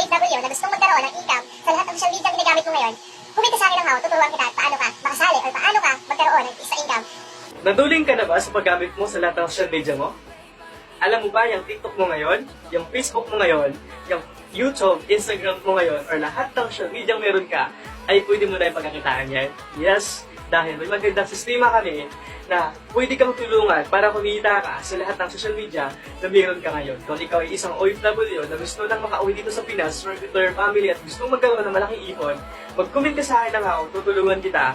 OFW na gustong magkaroon ng income sa lahat ng social media ginagamit mo ngayon, kumita sa akin ng how, tuturuan kita at paano ka makasali or paano ka magkaroon ng isa income Naduling ka na ba sa paggamit mo sa lahat ng social media mo? Alam mo ba yung TikTok mo ngayon, yung Facebook mo ngayon, yung YouTube, Instagram mo ngayon, or lahat ng social media meron ka, ay pwede mo na yung pagkakitaan yan? Yes, dahil may magandang sistema kami na pwede kang tulungan para kumita ka sa lahat ng social media na meron ka ngayon. Kung ikaw ay isang OFW na gusto lang makauwi dito sa Pinas for with your family at gusto magkaroon ng malaking ipon, mag-comment ka sa akin ng ako, tutulungan kita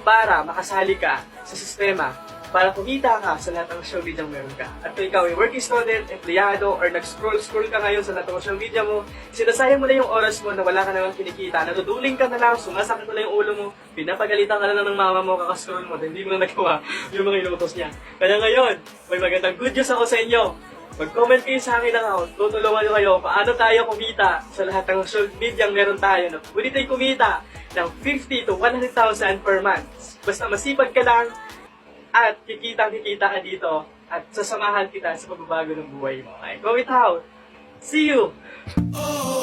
para makasali ka sa sistema para kumita ka sa lahat ng social media meron ka. At kung ikaw ay working student, empleyado, or nag-scroll-scroll ka ngayon sa lahat ng social media mo, sinasayang mo na yung oras mo na wala ka namang kinikita, natuduling ka na lang, sumasakit mo na yung ulo mo, pinapagalitan ka na lang ng mama mo, kakascroll mo, hindi mo na nagawa yung mga inutos niya. Kaya ngayon, may magandang good news ako sa inyo. Mag-comment kayo sa akin account, tutulungan ko kayo paano tayo kumita sa lahat ng social media meron tayo. No? Pwede tayo kumita ng 50 to 100,000 per month. Basta masipag ka lang at kikita-kikita ka dito at sasamahan kita sa pagbabago ng buhay mo. Okay, comment out. See you! Oh,